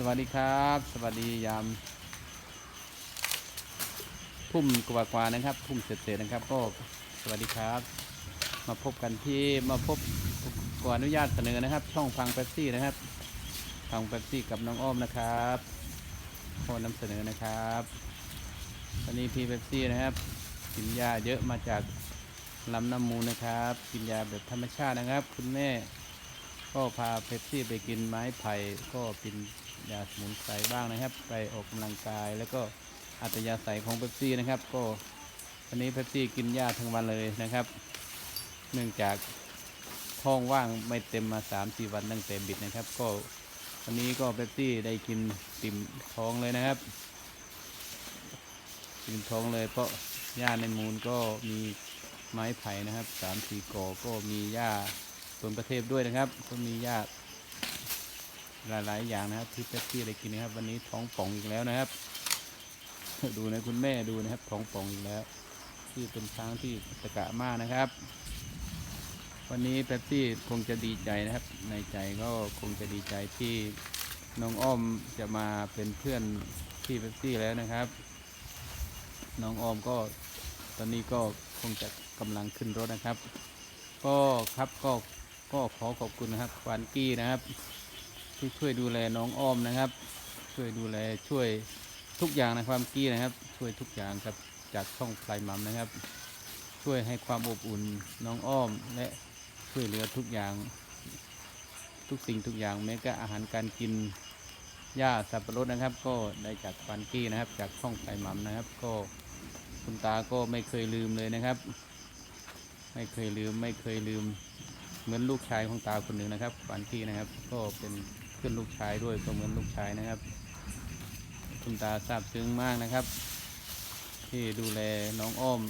สวัสดีครับ สวัสดียามทุ่มกว่ากว่าๆนะครับ ทุ่มเสร็จๆนะครับ ก็สวัสดีครับ มาพบกันที่มาพบขออนุญาตเสนอนะครับ ช่องฟังเป๊ปซี่นะครับฟังเป๊ปซี่กับน้องอ้อมนะครับขอนำเสนอนะครับวันนี้พี่เป๊ปซี่นะครับ กินยาเยอะมาจากลำน้ำมูลนะครับ กินยาแบบธรรมชาตินะครับ คุณแม่ก็พาเป๊ปซี่ไปกินไม้ไผ่ก็เป็น ยาสมุนไพรบ้างนะครับ ไปออกกำลังกาย แล้วก็อัตยาศัยของเป๊ปซี่นะครับ ก็วันนี้เป๊ปซี่กินหญ้าทั้งวันเลยนะครับ เนื่องจากท้องว่างไม่เต็มมา3าสี่วันตั้งแต่บิดนะครับ ก็วันนี้ก็เป๊ปซี่ได้กินติ่มท้องเลยนะครับกินท้องเลยเพราะหญ้าในมูลก็มีไม้ไผ่นะครับสามสี่กอก็มีหญ้าส่วนประเทศด้วยนะครับ ก็มีญา หลายๆ อย่างนะครับที่เป๊ปซี่ได้กินนะครับ วันนี้ท้องป่องอีกแล้วนะครับ ดูนะคุณแม่ดูนะครับ ท้องป่องอีกแล้ว ที่เป็นช้างที่ตะกะมากนะครับ วันนี้เป๊ปซี่คงจะดีใจนะครับ ในใจก็คงจะดีใจที่น้องอ้อมจะมาเป็นเพื่อนที่เป๊ปซี่แล้วนะครับ น้องอ้อมก็ตอนนี้ก็คงจะกำลังขึ้นรถนะครับ ก็ครับก็ก็ขอขอบคุณนะครับควานกี้นะครับ ที่ช่วยดูแลน้องอ้อมนะครับ ช่วยดูแลช่วยทุกอย่างในความกี้นะครับ ช่วยทุกอย่างครับจากช่องพลายมัมนะครับ ช่วยให้ความอบอุ่นน้องอ้อม และช่วยเหลือทุกอย่าง ทุกสิ่งทุกอย่างแม้แต่อาหารการกินหญ้าสับปะรดนะครับ ก็ได้จากควานกี้นะครับ จากช่องพลายมัมนะครับ ก็คุณตาก็ไม่เคยลืมเลยนะครับ ไม่เคยลืมไม่เคยลืม เหมือนลูกชายของตาคนหนึ่งนะครับปานที่นะครับ ก็เป็น เพื่อนลูกชายด้วยก็เหมือนลูกชายนะครับ คุณตาซาบซึ้งมากนะครับ ที่ดูแลน้องอ้อม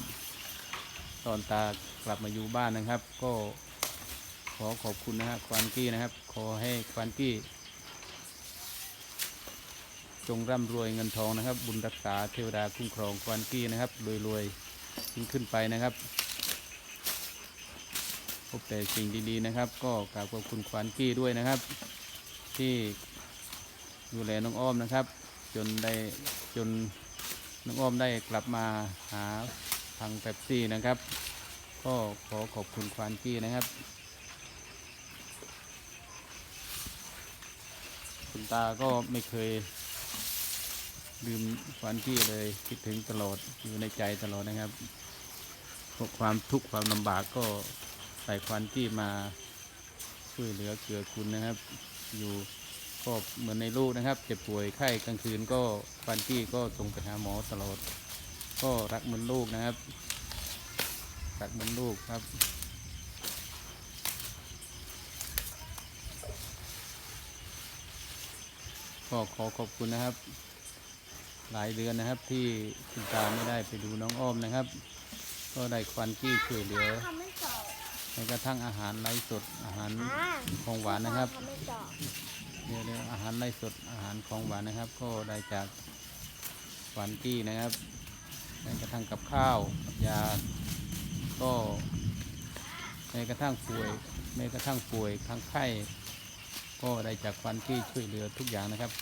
ตอนตากลับมาอยู่บ้านนะครับ ก็ขอขอบคุณนะครับควานกี้นะครับ ขอให้ควานกี้ จงร่ำรวยเงินทองนะครับ บุญรักษาเทวดาคุ้มครองควานกี้นะครับรวยๆยิ่งขึ้นไปนะครับพบแต่สิ่งดีๆนะครับ ก็กราบขอบคุณควานกี้ด้วยนะครับ ที่ดูแลน้องอ้อมนะครับ จนได้จนน้องอ้อมได้กลับมาหาทางเป๊ปซี่นะครับ ก็ขอขอบคุณควานกี้นะครับ คุณตาก็ไม่เคยลืมควานกี้เลยคิดถึงตลอดอยู่ในใจตลอดนะครับพวกความทุกข์ความลำบากก็ใส่ควันที่มาช่วยเหลือเกือคุณนะครับ อยู่ก็เหมือนในลูกนะครับ เจ็บป่วยไข้กลางคืนก็ควันที่ก็ส่งไปหาหมอตลอด ก็รักเหมือนลูกนะครับ รักเหมือนลูกครับก็ขอขอบคุณนะครับ หลายเดือนนะครับที่คุณตาไม่ได้ไปดูน้องอ้อมนะครับ ก็ได้ควันที่ช่วยเหลือ แม้กระทั่งอาหารไร้สดอาหารอ่าของหวานนะครับเขาไม่เจาะเดี๋ยวเดี๋ยวอาหารไร้สดอาหารของหวานนะครับ ก็ได้จากหวานกี้นะครับแม้กระทั่งกับข้าวกับยาก็แม้กระทั่งป่วยแม้กระทั่งป่วยทั้งไข้ก็ได้จากฟันที่ช่วยเหลือทุกอย่างนะครับ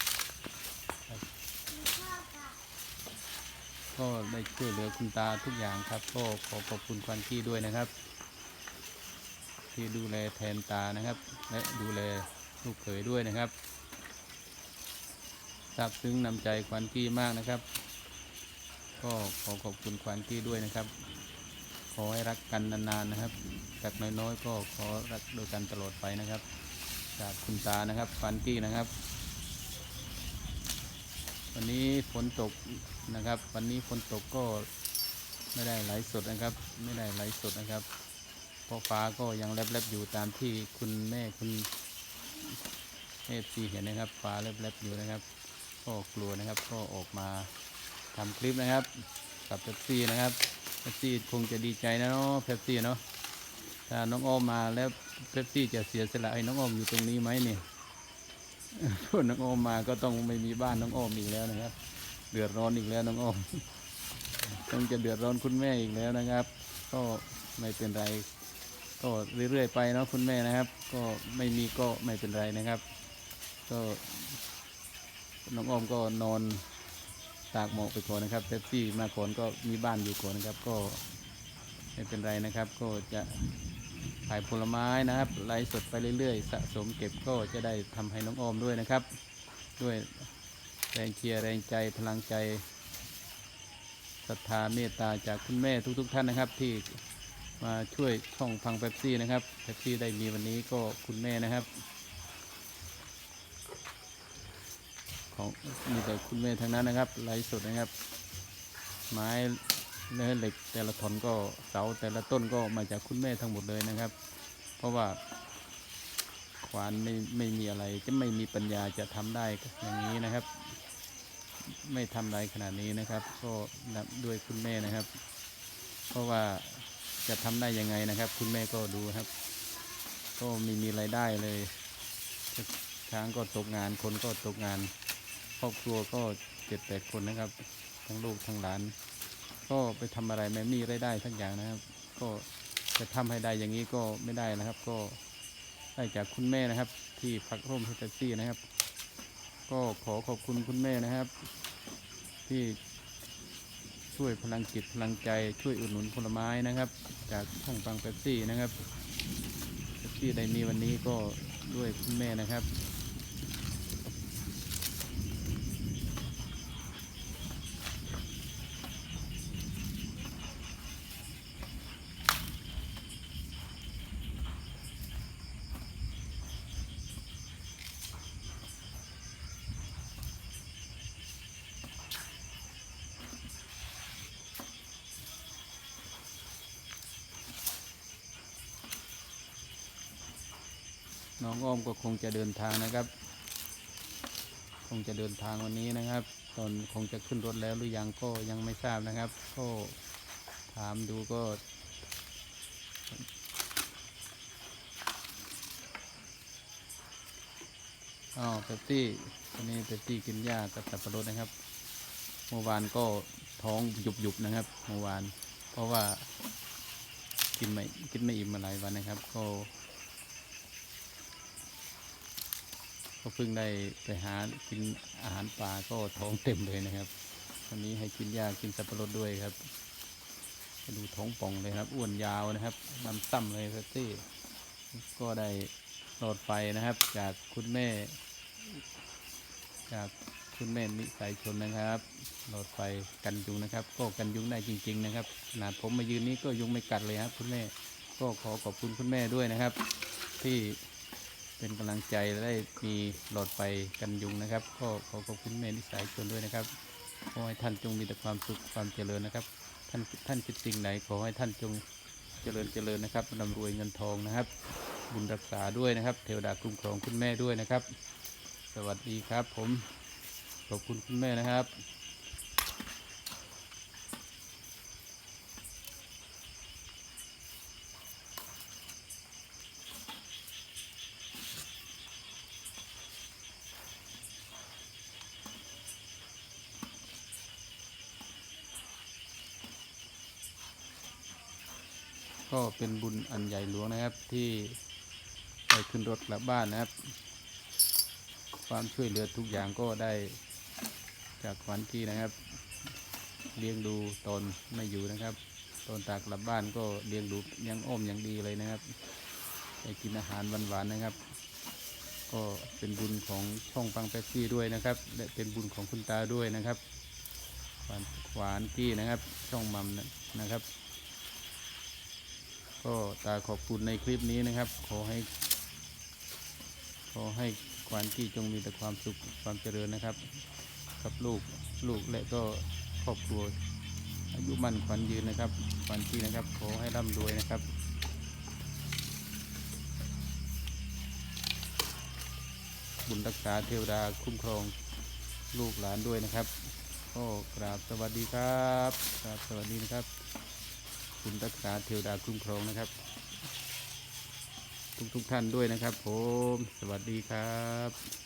ก็ได้ช่วยเหลือคุณตาทุกอย่างครับ ก็ขอขอบคุณควันกี้ด้วยนะครับ ที่ดูแลแทนตานะครับ และดูแลลูกเขยด้วยนะครับซาบซึ้งนำใจควันกี้มากนะครับ ก็ขอขอบคุณควันกี้ด้วยนะครับ ขอให้รักกันนานๆนะครับจากน้อยๆก็ขอรักโดวยกันตลอดไปนะครับ จากคุณตานะครับควันกี้นะครับ วันนี้ฝนตกนะครับ วันนี้ฝนตกก็ไม่ได้ไหลฟ์สดนะครับ ไม่ได้ไหลฟ์สดนะครับ เพราะฟ้าก็ยังแลบๆอยู่ตามที่คุณแม่คุณเอฟซีเห็นนะครับ ฟ้าแลบๆอยู่นะครับ ก็กลัวนะครับ ก็ออกมาทำคลิปนะครับ กับเ e ปซี่นะครับเ e ปซี่คงจะดีใจนะเนาะเ e ปซี่เนาะถ้าน้องอ้อมมาแล้วเ e ปซี่จะเสียสละให้น้องอ้อมอยู่ตรงนี้ไหมเนี่ยพวกน้องอ้อมมาก็ต้องไม่มีบ้านน้องอ้อมอีกแล้วนะครับ เดือดร้อนอีกแล้วน้องอ้อมต้องจะเดือดร้อนคุณแม่อีกแล้วนะครับ ก็ไม่เป็นไร ก็เรื่อยๆไปเนาะคุณแม่นะครับ ก็ไม่มีก็ไม่เป็นไรนะครับ ก็น้องอ้อมก็นอนตากหมอกไปก่อนนะครับเป๊ปซี่มาก่อนก็มีบ้านอยู่ก่อนนะครับ ก็ไม่เป็นไรนะครับ ก็จะขายผลไม้นะครับไลฟ์สดไปเรื่อยๆ สะสมเก็บก็จะได้ทำให้น้องอ้อมด้วยนะครับ ด้วยแรงเชียร์แรงใจพลังใจศรัทธาเมตตาจากคุณแม่ทุกๆ ท่านนะครับที่ มาช่วยช่องพังเป๊ปซี่นะครับเป๊ปซี่ได้มีวันนี้ก็คุณแม่นะครับ ของมีแต่คุณแม่ทั้งนั้นนะครับไลฟ์สดนะครับ ไม้เนื้อเหล็กแต่ละท่อนก็เสาแต่ละต้นก็มาจากคุณแม่ทั้งหมดเลยนะครับ เพราะว่าขวานไม่ไม่มีอะไรจะไม่มีปัญญาจะทำได้อย่างนี้นะครับ ไม่ทำได้ขนาดนี้นะครับ ก็ด้วยคุณแม่นะครับ เพราะว่า จะทำได้ยังไงนะครับ คุณแม่ก็ดูครับ ก็ไม่มีรายได้เลยช้างก็ตกงานคนก็ตกงาน ครอบครัวก็เจ็ดแปดคนนะครับ ทั้งลูกทั้งหลาน ก็ไปทำอะไรไม่มีรายได้ทั้งอย่างนะครับ ก็จะทำให้ได้อย่างนี้ก็ไม่ได้นะครับ ก็ได้จากคุณแม่นะครับ ที่พักร่มที่แท็กซี่นะครับ ก็ขอขอบคุณคุณแม่นะครับ ที่ ช่วยพลังจิตพลังใจช่วยอุดหนุนผลไม้นะครับ จากช่องฟังเป๊ปซี่นะครับเป๊ปซี่ได้มีวันนี้ก็ด้วยคุณแม่นะครับ น้องอ้อมก็คงจะเดินทางนะครับ คงจะเดินทางวันนี้นะครับ ตอนคงจะขึ้นรถแล้วหรือยังก็ยังไม่ทราบนะครับ ก็ถามดูก็ อ๋อเปปซี่วันนี้เปปซี่กินหญ้ากับสับปะรดนะครับ เมื่อวานก็ท้องหยุบๆนะครับ เมื่อวาน เพราะว่ากินไม่กินไม่อิ่มมาหลายวันนะครับ ก็ ก็เพิ่งได้ไปหากินอาหารป่าก็ท้องเต็มเลยนะครับวันนี้ให้กินหญ้ากินสับปะรดด้วยครับดูท้องป่องเลยครับอ้วนยาวนะครับลำตั้มเลยครับที่ก็ได้หลอดไฟนะครับ จากคุณแม่ จากคุณแม่นิสัยชนนะครับ หลอดไฟกันยุงนะครับ ก็กันยุงได้จริง ๆ นะครับขนาดผมมายืนนี้ก็ยุงไม่กัดเลยครับ คุณแม่ก็ขอขอบคุณคุณแม่ด้วยนะครับ ที่ เป็นกำลังใจและได้มีหลอดไฟกันยุงนะครับ ก็ขอขอบคุณแม่นิสัยชนด้วยนะครับขอให้ท่านจงมีแต่ความสุขความเจริญนะครับ ท่านท่านคิดสิ่งไหนขอให้ท่านจงเจริญเจริญนะครับร่ำรวยเงินทองนะครับ บุญรักษาด้วยนะครับ เทวดาคุ้มครองคุณแม่ด้วยนะครับ สวัสดีครับ ผมขอบคุณคุณแม่นะครับ ก็เป็นบุญอันใหญ่หลวงนะครับที่ได้ขึ้นรถกลับบ้านนะครับ ความช่วยเหลือทุกอย่างก็ได้จากขวัญที่นะครับ เลี้ยงดูตนไม่อยู่นะครับตอนตากกลับบ้านก็เลี้ยงดูเลี้ยังอ้อมอย่างดีเลยนะครับได้กินอาหารหวานๆนะครับ ก็เป็นบุญของช่องปังแป๊ซี่ด้วยนะครับและเป็นบุญของคุณตาด้วยนะครับหวานหวานกี้นะครับ ช่องมัมนะครับ ก็ตาขอบคุณในคลิปนี้นะครับ ขอให้ ขอให้ควานกี้จงมีแต่ความสุขความเจริญนะครับ กับลูกลูกและก็ครอบครัว อายุมั่นขวัญยืนนะครับขวัญกี้นะครับ ขอให้ร่ำรวยนะครับบุญรักษาเทวดาคุ้มครองลูกหลานด้วยนะครับก็กราบสวัสดีครับกราบสวัสดีนะครับ คุณรักษาเทวดาคุ้มครองนะครับ ทุกทุกท่านด้วยนะครับ ผม สวัสดีครับ